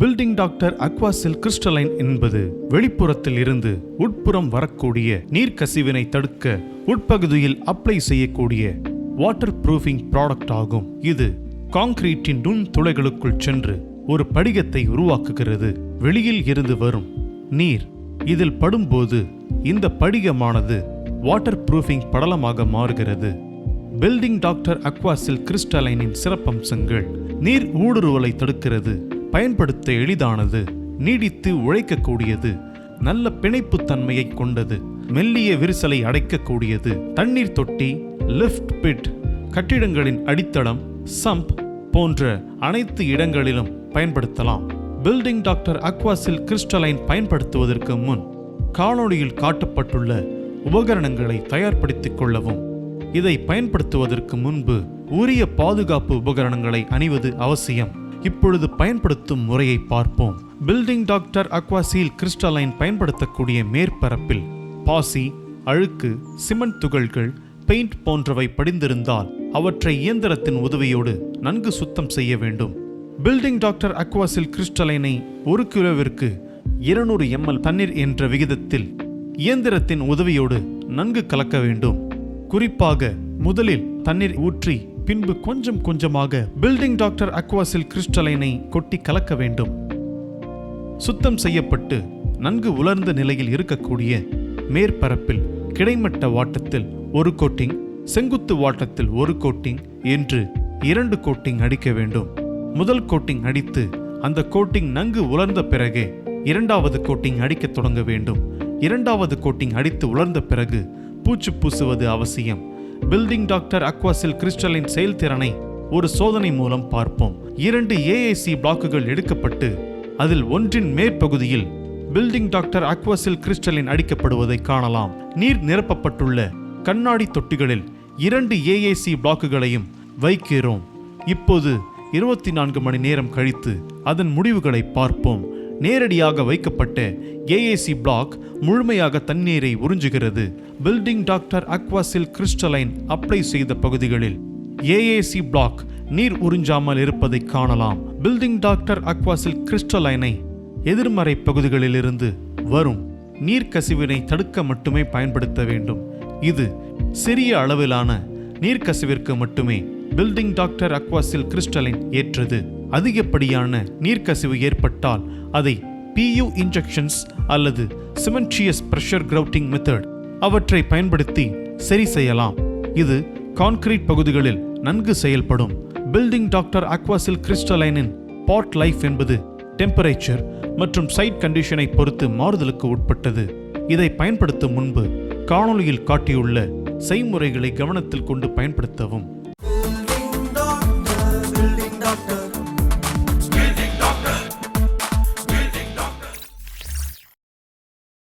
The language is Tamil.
பில்டிங் டாக்டர் அக்வாசில் கிறிஸ்டலைன் என்பது வெளிப்புறத்தில் இருந்து உட்புறம் வரக்கூடிய நீர் கசிவினை தடுக்க உட்பகுதியில் அப்ளை செய்யக்கூடிய வாட்டர் ப்ரூஃபிங் ப்ராடக்ட் ஆகும். இது காங்கிரீட்டின் நுண் துளைகளுக்குள் சென்று ஒரு படிகத்தை உருவாக்குகிறது. வெளியில் இருந்து வரும் நீர் இதில் படும்போது இந்த படிகமானது வாட்டர் ப்ரூஃபிங் படலமாக மாறுகிறது. பில்டிங் டாக்டர் அக்வாசில் கிறிஸ்டலைனின் சிறப்பம்சங்கள் நீர் ஊடுருவலை தடுக்கிறது. பயன்படுத்த எளிதானது நீடித்து உழைக்கக்கூடியது நல்ல பிணைப்பு தன்மையை கொண்டது மெல்லிய விரிசலை அடைக்கக்கூடியது தண்ணீர் தொட்டி லிஃப்ட் பிட் கட்டிடங்களின் அடித்தளம் சம்ப் போன்ற அனைத்து இடங்களிலும் பயன்படுத்தலாம். பில்டிங் டாக்டர் அக்வாசில் கிறிஸ்டலைன் பயன்படுத்துவதற்கு முன் காணொளியில் காட்டப்பட்டுள்ள உபகரணங்களை தயார்படுத்திக் கொள்ளவும். இதை பயன்படுத்துவதற்கு முன்பு உரிய பாதுகாப்பு உபகரணங்களை அணிவது அவசியம். இப்பொழுது பயன்படுத்தும் முறையை பார்ப்போம். பில்டிங் டாக்டர் அக்வாசீல் கிறிஸ்டலைன் பயன்படுத்தக்கூடிய மேற்பரப்பில் பாசி அழுக்கு சிமெண்ட் துகள்கள் பெயிண்ட் போன்றவை படிந்திருந்தால் அவற்றை இயந்திரத்தின் உதவியோடு நன்கு சுத்தம் செய்ய வேண்டும். பில்டிங் டாக்டர் அக்வாசில் கிறிஸ்டலைனை ஒரு கிலோவிற்கு இருநூறு எம்எல் தண்ணீர் என்ற விகிதத்தில் இயந்திரத்தின் உதவியோடு நன்கு கலக்க வேண்டும். குறிப்பாக முதலில் தண்ணீர் ஊற்றி பின்பு கொஞ்சம் கொஞ்சமாக பில்டிங் டாக்டர் அக்வாசில் கிறிஸ்டலைனை கொட்டி கலக்க வேண்டும். சுத்தம் செய்யப்பட்டு நன்கு உலர்ந்த நிலையில் இருக்கக்கூடிய மேற்பரப்பில் கிடைமட்ட வாட்டத்தில் ஒரு கோட்டிங் செங்குத்து வாட்டத்தில் ஒரு கோட்டிங் என்று இரண்டு கோட்டிங் அடிக்க வேண்டும். முதல் கோட்டிங் அடித்து அந்த கோட்டிங் நன்கு உலர்ந்த பிறகே இரண்டாவது கோட்டிங் அடிக்கத் தொடங்க வேண்டும். இரண்டாவது கோட்டிங் அடித்து உலர்ந்த பிறகு பூச்சு பூசுவது அவசியம். பில்டிங் டாக்டர் அக்வாசில் கிறிஸ்டலின் செயல்திறனை ஒரு சோதனை மூலம் பார்ப்போம். இரண்டு ஏஏசி பிளாக்குகள் எடுக்கப்பட்டு அதில் ஒன்றின் மேற்பகுதியில் பில்டிங் டாக்டர் அக்வாசில் கிறிஸ்டலின் அடிக்கப்படுவதை காணலாம். நீர் நிரப்பப்பட்டுள்ள கண்ணாடி தொட்டிகளில் இரண்டு ஏஏசி பிளாக்குகளையும் வைக்கிறோம். இப்போது இருபத்தி நான்கு மணி நேரம் கழித்து அதன் முடிவுகளை பார்ப்போம். நேரடியாக வைக்கப்பட்ட ஏஏசி பிளாக் முழுமையாக தண்ணீரை உறிஞ்சுகிறது. Building doctor Aquasil crystalline apply செய்த பகுதிகளில் ஏஏசி பிளாக் நீர் உறிஞ்சாமல் இருப்பதை காணலாம். பில்டிங் டாக்டர் அக்வாசில் கிறிஸ்டலைனை எதிர்மறை பகுதிகளிலிருந்து வரும் நீர்க்கசிவினை தடுக்க மட்டுமே பயன்படுத்த வேண்டும். இது சிறிய அளவிலான நீர்க்கசிவிற்கு மட்டுமே பில்டிங் டாக்டர் அக்வாசில் கிறிஸ்டலின் ஏற்றது. அதிகப்படியான நீர்க்கசிவு ஏற்பட்டால் அதை பியூ இன்ஜெக்ஷன்ஸ் அல்லது சிமென்ட்ரியஸ் பிரஷர் கிரவுட்டிங் மெத்தட் அவற்றை பயன்படுத்தி சரி செய்யலாம். இது கான்கிரீட் பகுதிகளில் நன்கு செயல்படும். பில்டிங் டாக்டர் அக்வாசில் கிறிஸ்டலைனின் பாட் லைஃப் என்பது டெம்பரேச்சர் மற்றும் சைட் கண்டிஷனை பொறுத்து மாறுதலுக்கு உட்பட்டது. இதை பயன்படுத்தும் முன்பு காணொளியில் காட்டியுள்ள செய்முறைகளை கவனத்தில் கொண்டு பயன்படுத்தவும்.